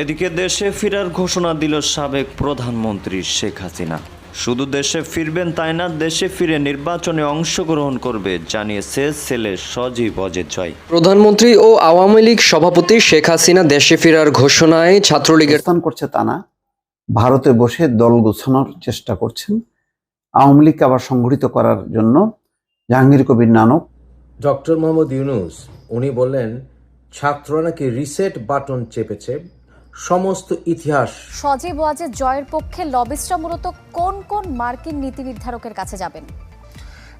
এদিকে দেশে ফেরার ঘোষণা দিল সাবেক প্রধানমন্ত্রী শেখ হাসিনা। শুধু দেশে ফিরবেন তাই না দেশে ফিরে নির্বাচনে অংশগ্রহণ করবে জানিয়েছে ছেলে সজীব অজের জয়। প্রধানমন্ত্রী ও আওয়ামী লীগ সভাপতি শেখ হাসিনা দেশে ফেরার ঘোষণায় ছাত্রলীগের অবস্থান করছে তা না ভারতে বসে দল গোছানোর চেষ্টা করছেন। আওয়ামী লীগকে আবার সংগঠিত করার জন্য জাহাঙ্গীর কবির নানক। ডক্টর মোহাম্মদ ইউনুস উনি বললেন ছাত্ররা নাকি রিসেট বাটন চেপেছে। সমস্ত ইতিহাস। সজীব ওয়াজেদ জয়ের পক্ষে লবিস্টরা মূলত কোন কোন মার্কিন নীতি নির্ধারকের কাছে যাবেন?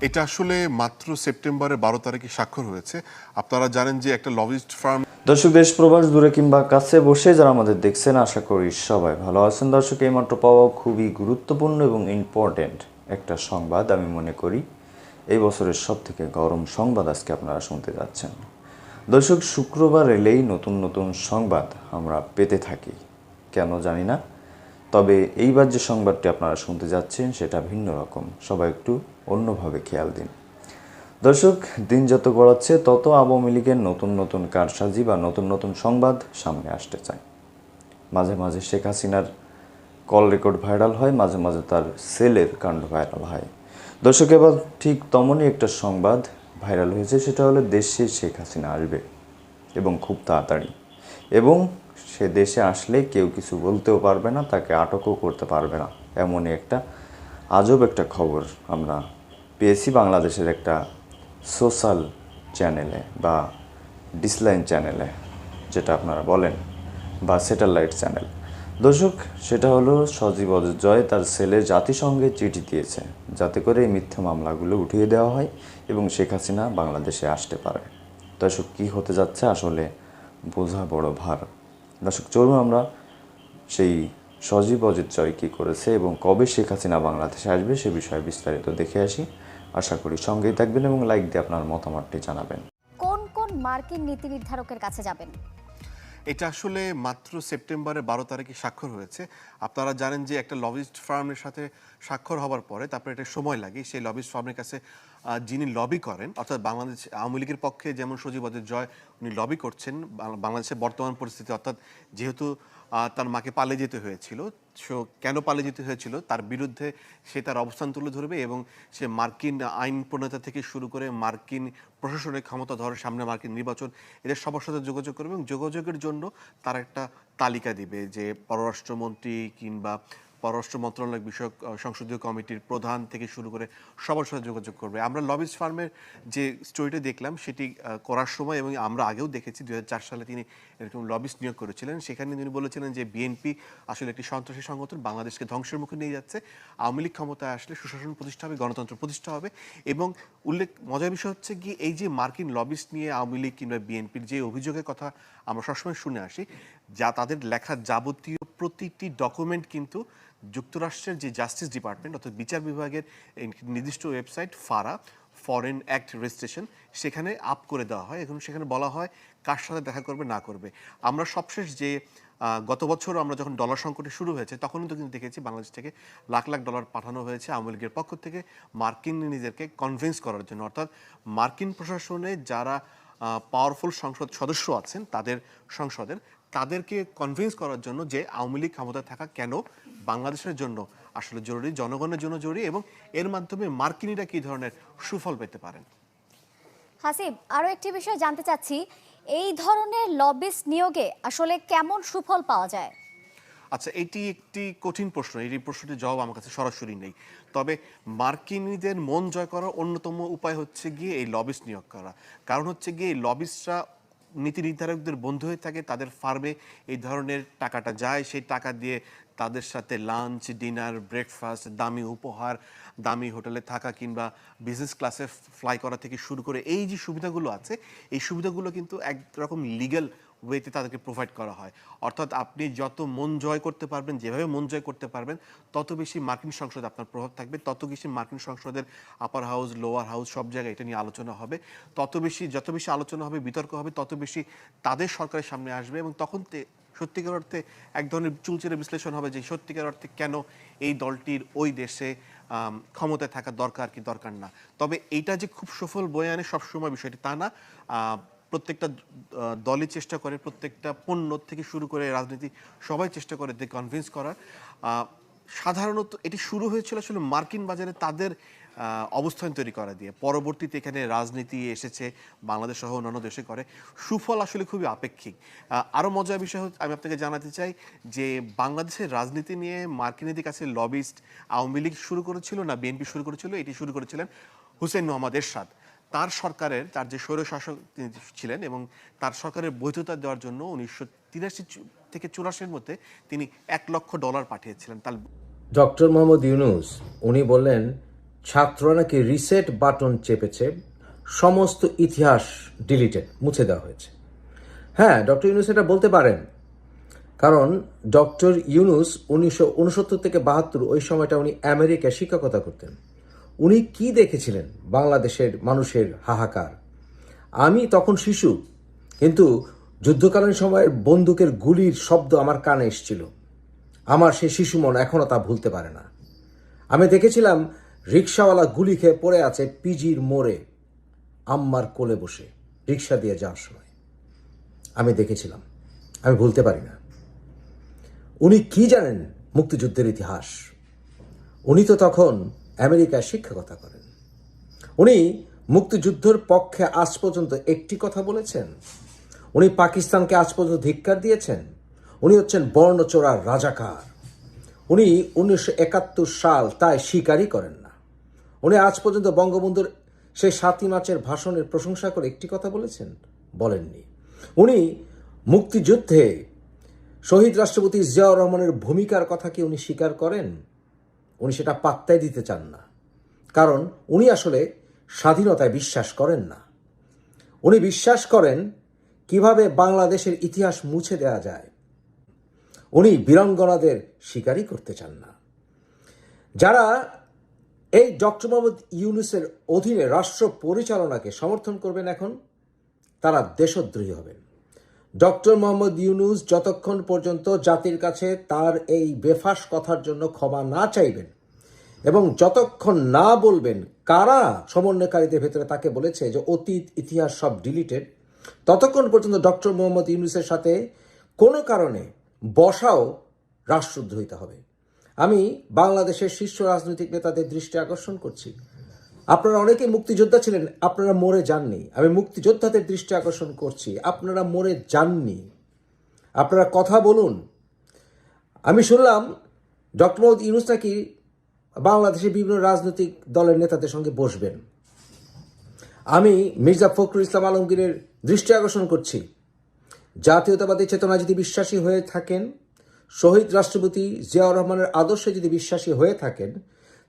এটা আসলে মাত্র সেপ্টেম্বরের বারো তারিখে স্বাক্ষর হয়েছে। আপনারা জানেন যে একটা লবিস্ট ফার্ম দর্শক দেশ প্রবাস দূরে কিংবা কাছে বসে যারা আমাদের দেখছেন আশা করি সবাই ভালো আছেন। দর্শক এইমাত্র পাওয়া খুবই গুরুত্বপূর্ণ এবং ইম্পর্টেন্ট একটা সংবাদ। আমি মনে করি এই বছরের সব থেকে গরম সংবাদ আজকে আপনারা শুনতে যাচ্ছেন। দর্শক, শুক্রবার এলেই নতুন নতুন সংবাদ আমরা পেতে থাকি। কেন জানি না? তবে এইবার যে সংবাদটি আপনারা শুনতে যাচ্ছেন, সেটা ভিন্ন রকম। সবাই একটু অন্যভাবে খেয়াল দিন। দর্শক, দিন যত গড়াচ্ছে, তত আওয়ামী লীগের নতুন নতুন কারসাজি বা নতুন নতুন সংবাদ সামনে আসতে চায়। মাঝে মাঝে শেখ হাসিনার কল রেকর্ড ভাইরাল হয়, মাঝে মাঝে তার সেলের কাণ্ড ভাইরাল হয়। দর্শক, এবার ঠিক তেমনই একটা সংবাদ ভাইরাল হয়েছে সেটা হলো দেশে শেখ হাসিনা আসবে এবং খুব তাড়াতাড়ি। এবং সে দেশে আসলে কেউ কিছু বলতেও পারবে না, তাকে আটকও করতে পারবে না। এমনই একটা আজব একটা খবর আমরা পেয়েছি বাংলাদেশের একটা সোশ্যাল চ্যানেলে বা ডিসলাইন চ্যানেলে, যেটা আপনারা বলেন, বা স্যাটেলাইট চ্যানেল। দর্শক, সেটা হলো সজীব জয় তার ছেলে জাতিসংঘে চিঠি দিয়েছে, যাতে করে এই মিথ্যা মামলাগুলো উঠিয়ে দেওয়া হয় এবং শেখ হাসিনা বাংলাদেশে আসতে পারে। দর্শক, কী হতে যাচ্ছে আসলে বোঝা বড় ভার। দর্শক, চলুন আমরা সেই সজীব অজিত জয় কী করেছে এবং কবে শেখ হাসিনা বাংলাদেশে আসবে সে বিষয়ে বিস্তারিত দেখে আসি। আশা করি সঙ্গেই থাকবেন এবং লাইক দিয়ে আপনার মতামতটি জানাবেন। কোন কোন মার্কিন নীতি নির্ধারকের কাছে যাবেন? এটা আসলে মাত্র সেপ্টেম্বরের বারো তারিখে স্বাক্ষর হয়েছে। আপনারা জানেন যে একটা লবিস্ট ফার্মের সাথে স্বাক্ষর হওয়ার পরে তারপরে এটা সময় লাগে। সেই লবিস্ট ফার্মের কাছে যিনি লবি করেন, অর্থাৎ বাংলাদেশ আওয়ামী লীগের পক্ষে যেমন সজীব অজয় জয় উনি লবি করছেন, বাংলাদেশের বর্তমান পরিস্থিতি, অর্থাৎ যেহেতু তার মাকে পালে যেতে হয়েছিল। সো কেন পালে যেতে হয়েছিল? তার বিরুদ্ধে সে তার অবস্থান তুলে ধরবে এবং সে মার্কিন আইন প্রণেতা থেকে শুরু করে মার্কিন প্রশাসনের ক্ষমতা ধরার সামনে মার্কিন নির্বাচন, এদের সবার সাথে যোগাযোগ করবে এবং যোগাযোগের জন্য তার একটা তালিকা দিবে যে পররাষ্ট্রমন্ত্রী কিংবা পররাষ্ট্র মন্ত্রণালয় বিষয়ক সংসদীয় কমিটির প্রধান থেকে শুরু করে সবার সাথে যোগাযোগ করবে। আমরা লবিস ফার্মের যে স্টোরিটা দেখলাম, সেটি করার সময় এবং আমরা আগেও দেখেছি দু হাজার চার সালে তিনি এরকম লবিস নিয়োগ করেছিলেন। সেখানে তিনি বলেছিলেন যে বিএনপি আসলে একটি সন্ত্রাসী সংগঠন, বাংলাদেশকে ধ্বংসের মুখে নিয়ে যাচ্ছে। আওয়ামী লীগ ক্ষমতায় আসলে সুশাসন প্রতিষ্ঠা হবে, গণতন্ত্র প্রতিষ্ঠা হবে এবং উল্লেখ, মজার বিষয় হচ্ছে কি এই যে মার্কিন লবিস নিয়ে আওয়ামী লীগ কিংবা বিএনপির যে অভিযোগের কথা আমরা সবসময় শুনে আসি, যা তাদের লেখা যাবতীয় প্রতিটি ডকুমেন্ট কিন্তু যুক্তরাষ্ট্রের যে জাস্টিস ডিপার্টমেন্ট অর্থাৎ বিচার বিভাগের নির্দিষ্ট website FARA foreign act registration সেখানে আপ করে দেওয়া হয়। এখন সেখানে বলা হয় কার সাথে দেখা করবে, না করবে। আমরা সবশেষ যে গত বছর আমরা যখন ডলার সংকটে শুরু হয়েছে তখনই তো কিন্তু দেখেছি বাংলাদেশ থেকে লাখ লাখ ডলার পাঠানো হয়েছে আওয়ামী লীগের পক্ষ থেকে মার্কিন নিজেদেরকে কনভিন্স করার জন্য। অর্থাৎ মার্কিন প্রশাসনে যারা পাওয়ারফুল সংসদ সদস্য আছেন, তাদের সংসদের তাদেরকে কনভিন্স করার জন্য যে আওয়ামী লীগ ক্ষমতায় থাকা কেন বাংলাদেশের জন্য আসলে জরুরি জনগণের জন্য জরুরি এবং এর মাধ্যমে মার্কিনিরা কী ধরনের সুফল পেতে পারেন? হাসিব আরও একটি বিষয় জানতে চাচ্ছি। এই ধরনের লবিস্ট নিয়োগে আসলে কেমন সুফল পাওয়া যায়? আচ্ছা এটি একটি কঠিন প্রশ্ন এই প্রশ্নটির জবাব আমার কাছে সরাসরি নেই। তবে মার্কিনীদের মন জয় করার অন্যতম উপায় হচ্ছে গিয়ে এই লবিস নিয়োগ করা। কারণ হচ্ছে গিয়ে এই লবিসরা নীতি নির্ধারকদের বন্ধু হয়ে থাকে, তাদের ফার্মে এই ধরনের টাকাটা যায়। সেই টাকা দিয়ে তাদের সাথে লাঞ্চ ডিনার ব্রেকফাস্ট দামি উপহার, দামি হোটেলে থাকা কিংবা বিজনেস ক্লাসে ফ্লাই করা থেকে শুরু করে, এই যে সুবিধাগুলো আছে, এই সুবিধাগুলো কিন্তু একরকম লিগ্যাল ওয়েতে তাদেরকে প্রোভাইড করা হয়। অর্থাৎ আপনি যত মন জয় করতে পারবেন, যেভাবে মন জয় করতে পারবেন, তত বেশি মার্কিন সংসদে আপনার প্রভাব থাকবে, তত বেশি মার্কিন সংসদের আপার হাউস লোয়ার হাউস সব জায়গায় এটা নিয়ে আলোচনা হবে। তত বেশি, যত বেশি আলোচনা হবে, বিতর্ক হবে, তত বেশি তাদের সরকারের সামনে আসবে এবং তখন সত্যিকার অর্থে এক ধরনের চুলচেরে বিশ্লেষণ হবে যে সত্যিকার অর্থে কেন এই দলটির ওই দেশে ক্ষমতায় থাকা দরকার কি দরকার না। তবে এইটা যে খুব সফল বয়ে আনে সবসময় বিষয়টি তা না। প্রত্যেকটা দলই চেষ্টা করে, প্রত্যেকটা পণ্য থেকে শুরু করে রাজনীতি সবাই চেষ্টা করে এতে কনভিন্স করার। সাধারণত এটি শুরু হয়েছিল আসলে মার্কিন বাজারে তাদের অবস্থান তৈরি করা দিয়ে। পরবর্তীতে এখানে রাজনীতি এসেছে, বাংলাদেশ সহ অন্যান্য দেশে করে। সুফল আসলে খুবই আপেক্ষিক। আরও মজার বিষয় আমি আপনাকে জানাতে চাই যে বাংলাদেশের রাজনীতি নিয়ে মার্কিনীদের কাছে লবিস্ট আওয়ামী লীগ শুরু করেছিল না বিএনপি শুরু করেছিল, এটি শুরু করেছিলেন হুসেন মোহাম্মদ এরশাদ। তার সরকারের, তার যে স্বৈর শাসক তিনি ছিলেন এবং তার সরকারের বৈধতা দেওয়ার জন্য উনিশশো তিরাশি থেকে চুরাশির মধ্যে তিনি এক লক্ষ ডলার পাঠিয়েছিলেন তার ডক্টর মোহাম্মদ ইউনুস, উনি বললেন, ছাত্ররা নাকি রিসেট বাটন চেপেছে, সমস্ত ইতিহাস ডিলিটেড, মুছে দেওয়া হয়েছে। হ্যাঁ ডক্টর ইউনুস এটা বলতে পারেন, কারণ ডক্টর ইউনুস উনিশশো উনসত্তর থেকে বাহাত্তর, ওই সময়টা উনি আমেরিকায় শিক্ষকতা করতেন। উনি কি দেখেছিলেন বাংলাদেশের মানুষের হাহাকার? আমি তখন শিশু, কিন্তু যুদ্ধকালীন সময়ের বন্দুকের গুলির শব্দ আমার কানে এসেছিল। আমার সেই শিশু মন এখনও তা ভুলতে পারে না। আমি দেখেছিলাম রিক্সাওয়ালা গুলি খেয়ে পড়ে আছে পিজির মোড়ে, আম্মার কোলে বসে রিক্সা দিয়ে যাওয়ার সময়। আমি দেখেছিলাম, আমি ভুলতে পারি না। উনি কি জানেন মুক্তিযুদ্ধের ইতিহাস? উনি তো তখন আমেরিকায় শিক্ষকতা করেন। উনি মুক্তিযুদ্ধের পক্ষে আজ পর্যন্ত একটি কথা বলেছেন। উনি পাকিস্তানকে আজ পর্যন্ত ধিক্কার দিয়েছেন। উনি হচ্ছেন বর্ণচোরার রাজাকার। উনি উনিশশো একাত্তর সাল তাই স্বীকারই করেন না। উনি আজ পর্যন্ত বঙ্গবন্ধুর সেই সাতই মার্চের ভাষণের প্রশংসা করে একটি কথা বলেছেন, বলেননি। উনি মুক্তিযুদ্ধে শহীদ রাষ্ট্রপতি জিয়াউর রহমানের ভূমিকার কথা কি উনি স্বীকার করেন। উনি সেটা পাত্তাই দিতে চান না। কারণ উনি আসলে স্বাধীনতায় বিশ্বাস করেন না। উনি বিশ্বাস করেন কীভাবে বাংলাদেশের ইতিহাস মুছে দেওয়া যায়। উনি বীরাঙ্গনাদের শিকারই করতে চান না। যারা এই ডক্টর মোহাম্মদ ইউনুসের অধীনে রাষ্ট্র পরিচালনাকে সমর্থন করবেন এখন, তারা দেশদ্রোহী হবেন। ডক্টর মোহাম্মদ ইউনুস যতক্ষণ পর্যন্ত জাতির কাছে তার এই বেফাস কথার জন্য ক্ষমা না চাইবেন এবং যতক্ষণ না বলবেন কারা সমন্বয়কারীদের ভেতরে তাকে বলেছে যে অতীত, ইতিহাস সব ডিলিটেড, ততক্ষণ পর্যন্ত ডক্টর মোহাম্মদ ইউনুসের সাথে কোনো কারণে বসাও রাষ্ট্রদ্রোহিতা হবে। আমি বাংলাদেশের শীর্ষ রাজনৈতিক নেতাদের দৃষ্টি আকর্ষণ করছি। আপনারা অনেকেই মুক্তিযোদ্ধা ছিলেন, আপনারা মরে যাননি। আমি মুক্তিযোদ্ধাদের দৃষ্টি আকর্ষণ করছি, আপনারা মরে যাননি। আপনারা কথা বলুন। আমি শুনলাম, ডক্টর মোহাম্মদ ইউনুস নাকি বাংলাদেশের বিভিন্ন রাজনৈতিক দলের নেতাদের সঙ্গে বসবেন। আমি মির্জা ফখরুল ইসলাম আলমগীরের দৃষ্টি আকর্ষণ করছি। জাতীয়তাবাদী চেতনা যদি বিশ্বাসী হয়ে থাকেন, শহীদ রাষ্ট্রপতি জিয়াউর রহমানের আদর্শে যদি বিশ্বাসী হয়ে থাকেন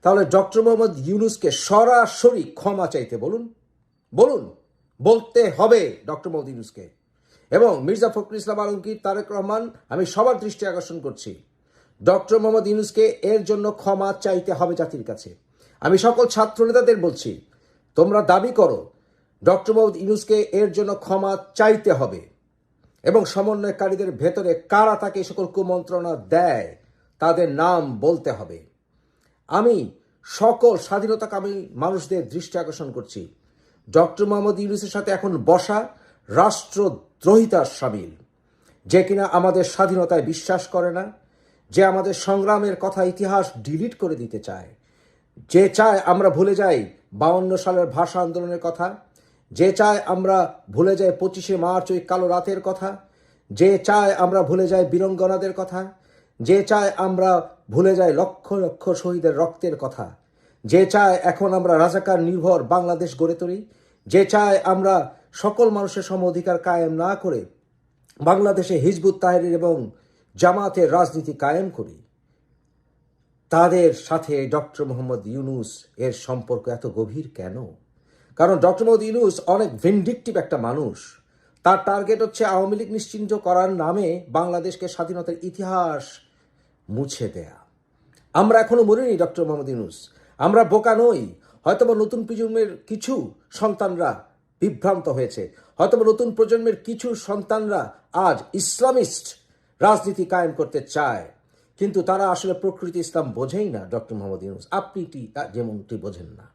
তাহলে ডক্টর মোহাম্মদ ইউনুসকে সরাসরি ক্ষমা চাইতে বলুন। বলুন, বলতে হবে ডক্টর মোহাম্মদ ইউনুসকে। এবং মির্জা ফখরুল ইসলাম আলমগীর, তারেক রহমান, আমি সবার দৃষ্টি আকর্ষণ করছি। ডক্টর মোহাম্মদ ইউনুসকে এর জন্য ক্ষমা চাইতে হবে জাতির কাছে। আমি সকল ছাত্র নেতাদের বলছি, তোমরা দাবি করো, ডক্টর মোহাম্মদ ইউনুসকে এর জন্য ক্ষমা চাইতে হবে। এবং সমন্বয়কারীদের ভেতরে কারা তাকে সকল কুমন্ত্রণা দেয়, তাদের নাম বলতে হবে। আমি সকল স্বাধীনতাকামী মানুষদের দৃষ্টি আকর্ষণ করছি। ডক্টর মোহাম্মদ ইউনুসের সাথে এখন বসা রাষ্ট্রদ্রোহিতার সামিল। যে কিনা আমাদের স্বাধীনতায় বিশ্বাস করে না, যে আমাদের সংগ্রামের কথা ইতিহাস ডিলিট করে দিতে চায়, যে চায় আমরা ভুলে যাই বাউন্ন সালের ভাষা আন্দোলনের কথা, যে চায় আমরা ভুলে যাই পঁচিশে মার্চ ওই কালো রাতের কথা, যে চায় আমরা ভুলে যাই বীরঙ্গনাদের কথা যে চায় আমরা ভুলে যাই লক্ষ লক্ষ শহীদের রক্তের কথা। যে চায় এখন আমরা রাজাকার নির্ভর বাংলাদেশ গড়ে তুলি। যে চায় আমরা সকল মানুষের সম অধিকার কায়েম না করে বাংলাদেশে হিজবুত তাহরির এবং জামাতের রাজনীতি কায়েম করি। তাদের সাথে ডক্টর মোহাম্মদ ইউনুস এর সম্পর্ক এত গভীর কেন? কারণ ডক্টর মোহাম্মদ ইউনুস অনেক ভিন্ডিকটিভ একটা মানুষ। তার টার্গেট হচ্ছে আওয়ামী লীগ নিশ্চিন্ত করার নামে বাংলাদেশকে স্বাধীনতার ইতিহাস মুছে দেয়া। আমরা এখনও মরিনি, ডক্টর মোহাম্মদ ইউনুস। আমরা বোকা নই। হয়তোবা নতুন প্রজন্মের কিছু সন্তানরা বিভ্রান্ত হয়েছে। হয়তোবা নতুন প্রজন্মের কিছু সন্তানরা আজ ইসলামিস্ট রাজনীতি কায়েম করতে চায়। কিন্তু তারা আসলে প্রকৃতি ইসলাম বোঝেই না, ডক্টর মোহাম্মদ ইউনুস। আপনি যেমনটি বোঝেন না।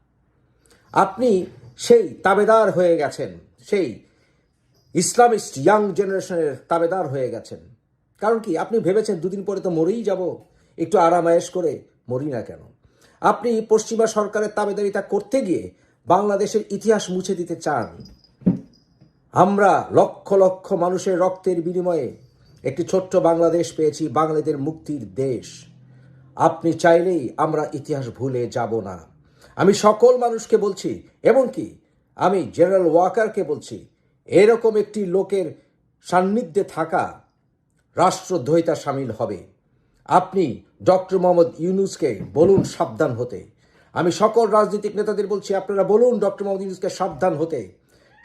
আপনি সেই তাবেদার হয়ে গেছেন। সেই ইসলামিস্ট ইয়াং জেনারেশনের তাবেদার হয়ে গেছেন। কারণ কি, আপনি ভেবেছেন দুদিন পরে তো মরেই যাব। একটু আরামায়েশ করে মরি না কেন? আপনি পশ্চিমা সরকারের তাবেদারিতা করতে গিয়ে বাংলাদেশের ইতিহাস মুছে দিতে চান। আমরা লক্ষ লক্ষ মানুষের রক্তের বিনিময়ে একটি ছোট্ট বাংলাদেশ পেয়েছি বাংলাদেশের মুক্তির দেশ। আপনি চাইলেই আমরা ইতিহাস ভুলে যাব না। আমি সকল মানুষকে বলছি এমনকি আমি জেনারেল ওয়াকারকে বলছি, এরকম একটি লোকের সান্নিধ্যে থাকা রাষ্ট্রদ্রোহিতা সামিল হবে। আপনি ডক্টর মোহাম্মদ ইউনুসকে বলুন সাবধান হতে। আমি সকল রাজনৈতিক নেতাদের বলছি, আপনারা বলুন ডক্টর মোহাম্মদ ইউনুসকে সাবধান হতে।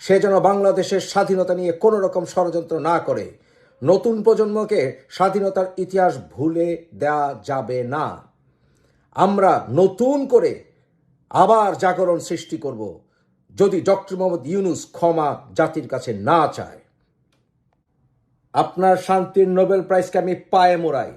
সে যেন বাংলাদেশের স্বাধীনতা নিয়ে কোনো রকম ষড়যন্ত্র না করে। নতুন প্রজন্মকে স্বাধীনতার ইতিহাস ভুলে দেওয়া যাবে না। আমরা নতুন করে আবার জাগরণ সৃষ্টি করব। যদি ডক্টর মোহাম্মদ ইউনুস ক্ষমা জাতির কাছে না চায় আপনার শান্তির নোবেল প্রাইজকে আমি পায়ে মোড়াই।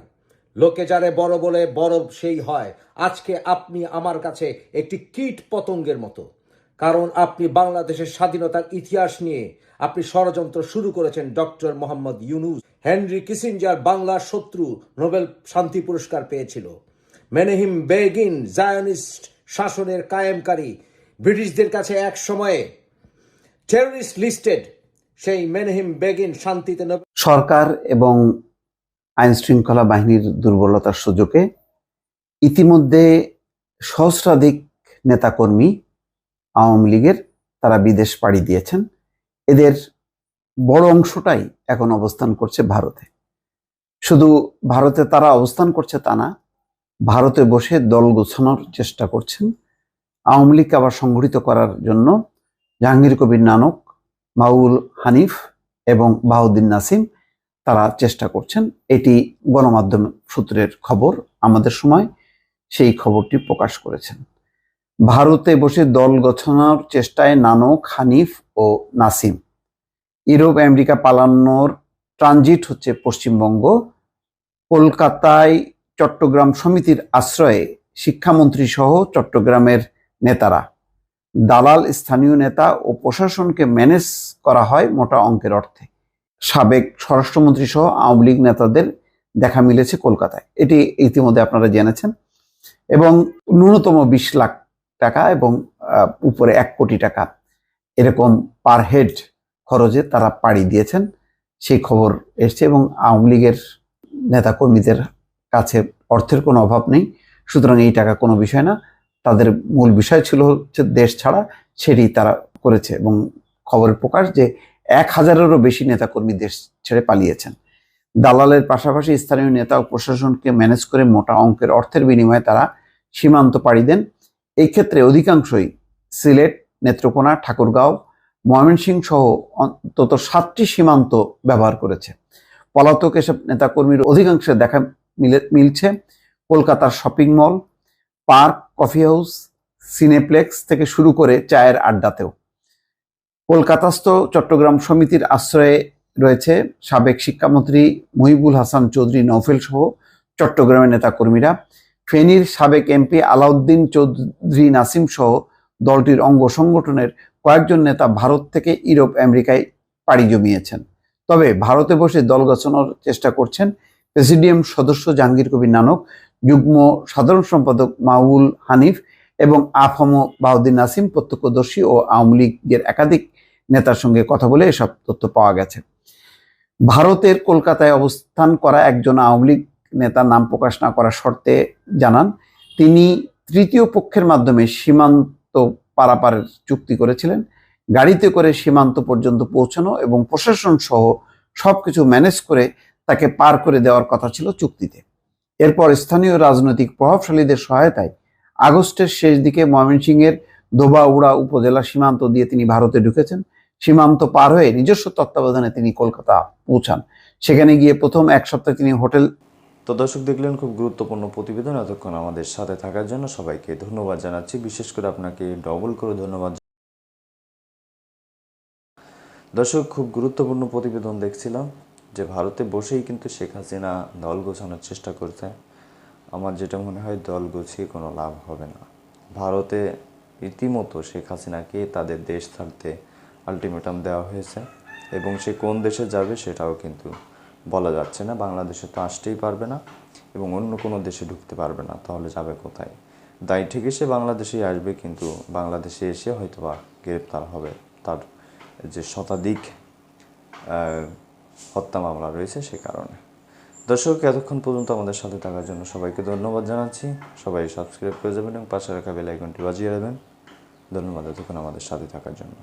লোকে যারে বড় বলে বড় সেই হয়। আজকে আপনি আমার কাছে একটি কীট পতঙ্গের মতো। কারণ আপনি বাংলাদেশের স্বাধীনতার ইতিহাস নিয়ে আপনি ষড়যন্ত্র শুরু করেছেন doctor Mohammad Yunus. Henry Kissinger বাংলার শত্রু নোবেল শান্তি পুরস্কার পেয়েছিল। মেনেহিম বেগিন জায়নিস্ট শাসনের কায়েমকারী ব্রিটিশদের কাছে এক সময়ে টেররিস্ট লিস্টেড সেই মেনহিম বেগিন শান্তিতে সরকার এবং আইন শৃঙ্খলা বাহিনীর দুর্বলতার সুযোগে ইতিমধ্যে সহস্রাধিক নেতাকর্মী আওয়ামী লীগের তারা বিদেশ পাড়ি দিয়েছেন। এদের বড় অংশটাই এখন অবস্থান করছে ভারতে। শুধু ভারতে তারা অবস্থান করছে তা না, ভারতে বসে দল গোছানোর চেষ্টা করছেন। আওয়ামী লীগকে আবার সংগঠিত করার জন্য জাহাঙ্গীর কবির নানক মাউল হানিফ এবং বাহুদ্দিন নাসিম, তারা চেষ্টা করছেন এটি গণমাধ্যম সূত্রের খবর, আমাদের সময় সেই খবরটি প্রকাশ করেছেন। ভারতে বসে দল গছানোর চেষ্টায় নানক, হানিফ ও নাসিম। ইউরোপ, আমেরিকা পালানোর ট্রানজিট হচ্ছে পশ্চিমবঙ্গ। কলকাতায় চট্টগ্রাম সমিতির আশ্রয়ে শিক্ষামন্ত্রী সহ চট্টগ্রামের নেতারা দালাল, স্থানীয় নেতা ও প্রশাসনকে ম্যানেজ করা হয় মোটা অঙ্কের অর্থে। সাবেক স্বরাষ্ট্রমন্ত্রী সহ আওয়ামী লীগ নেতাদের দেখা মিলেছে কলকাতায়। এটি ইতিমধ্যে আপনারা জেনেছেন। এবং ন্যূনতম বিশ লাখ টাকা এবং উপরে এক কোটি টাকা এরকম পার হেড খরচে তারা পাড়ি দিয়েছেন। সেই খবর এসছে এবং আওয়ামী লীগের নেতাকর্মীদের কাছে অর্থের কোনো অভাব নেই। সুতরাং এই টাকা কোনো বিষয় না। তাদের মূল বিষয় ছিল হচ্ছে দেশ ছাড়া সেটি তারা করেছে এবং খবরের প্রকাশ যে এক হাজারেরও বেশি নেতাকর্মী দেশ ছেড়ে পালিয়েছেন। দালালের পাশাপাশি স্থানীয় নেতা ও প্রশাসনকে ম্যানেজ করে মোটা অঙ্কের অর্থের বিনিময়ে তারা সীমান্ত পাড়ি দেন। এই ক্ষেত্রে অধিকাংশই সিলেট, নেত্রকোনা, ঠাকুরগাঁও, ময়মনসিংহ সহ অন্তত সাতটি সীমান্ত ব্যবহার করেছে। পলাতক এসব নেতাকর্মীর অধিকাংশে দেখা মিলে, মিলছে। কলকাতার shopping mall park, coffee house, cineplex থেকে শুরু করে চায়ের আড্ডাতেও। কলকাতাস্থ চট্টগ্রাম সমিতির আশ্রয়ে রয়েছে সাবেক শিক্ষামন্ত্রী মহিবুল হাসান চৌধুরী নৌফেল সহ চট্টগ্রামের নেতাকর্মীরা। ফেনীর সাবেক এমপি আলাউদ্দিন চৌধুরী নাসিম সহ দলটির অঙ্গ সংগঠনের কয়েকজন নেতা ভারত থেকে ইউরোপ, আমেরিকায় পাড়ি জমিয়েছেন। তবে ভারতে বসে দল গছানোর চেষ্টা করছেন প্রেসিডিয়াম সদস্য জাহাঙ্গীর কবির নানক। যুগ্ম সাধারণ সম্পাদক মাউল হানিফ এবং আফম বাউদ্দিন নাসিম প্রত্যক্ষদর্শী ও আওয়ামী লীগের একাধিক নেতার সঙ্গে কথা বলে এসব তথ্য পাওয়া গেছে। ভারতের কলকাতায় অবস্থান করা একজন আওয়ামী লীগ নেতার নাম প্রকাশ না করার শর্তে জানান, তিনি তৃতীয় পক্ষের মাধ্যমে সীমান্ত পারাপারের চুক্তি করেছিলেন। গাড়িতে করে সীমান্ত পর্যন্ত পৌঁছানো এবং প্রশাসন সহ সবকিছু ম্যানেজ করে তাকে পার করে দেওয়ার কথা ছিল চুক্তিতে। এরপর স্থানীয় রাজনৈতিক প্রভাবশালীদের সহায়তায় আগস্টের শেষ দিকে ময়মনসিংহের ধোবাউড়া উপজেলা সীমান্ত দিয়ে তিনি ভারতে ঢুকেছেন। সীমান্ত পার হয়ে নিজস্ব তত্ত্বাবধানে তিনি কলকাতা পৌঁছান। সেখানে গিয়ে প্রথম এক সপ্তাহে তিনি হোটেল তো দর্শক দেখলেন, খুব গুরুত্বপূর্ণ প্রতিবেদন এতক্ষণ আমাদের সাথে থাকার জন্য সবাইকে ধন্যবাদ জানাচ্ছি। বিশেষ করে আপনাকে ডবল করে ধন্যবাদ দর্শক, খুব গুরুত্বপূর্ণ প্রতিবেদন দেখছিলাম। যে ভারতে বসেই কিন্তু শেখ হাসিনা দল গোছানোর চেষ্টা করছে, আমার যেটা মনে হয় দল গুছিয়ে কোনো লাভ হবে না। ভারতে রীতিমতো শেখ হাসিনাকে তাদের দেশ ছাড়তে আলটিমেটাম দেওয়া হয়েছে এবং সে কোন দেশে যাবে সেটাও কিন্তু বলা যাচ্ছে না। বাংলাদেশে তো আসতেই পারবে না এবং অন্য কোনো দেশে ঢুকতে পারবে না, তাহলে যাবে কোথায়? দায় ঠিক সে বাংলাদেশেই আসবে, কিন্তু বাংলাদেশে এসে হয়তো বা গ্রেপ্তার হবে। তার যে শতাধিক হত্যা মামলা রয়েছে সে কারণে। দর্শক, এতক্ষণ পর্যন্ত আমাদের সাথে থাকার জন্য সবাইকে ধন্যবাদ জানাচ্ছি। সবাই সাবস্ক্রাইব করে যাবেন এবং পাশে রাখা বেল আইকনটি বাজিয়ে রাখবেন। ধন্যবাদ এতক্ষণ আমাদের সাথে থাকার জন্য।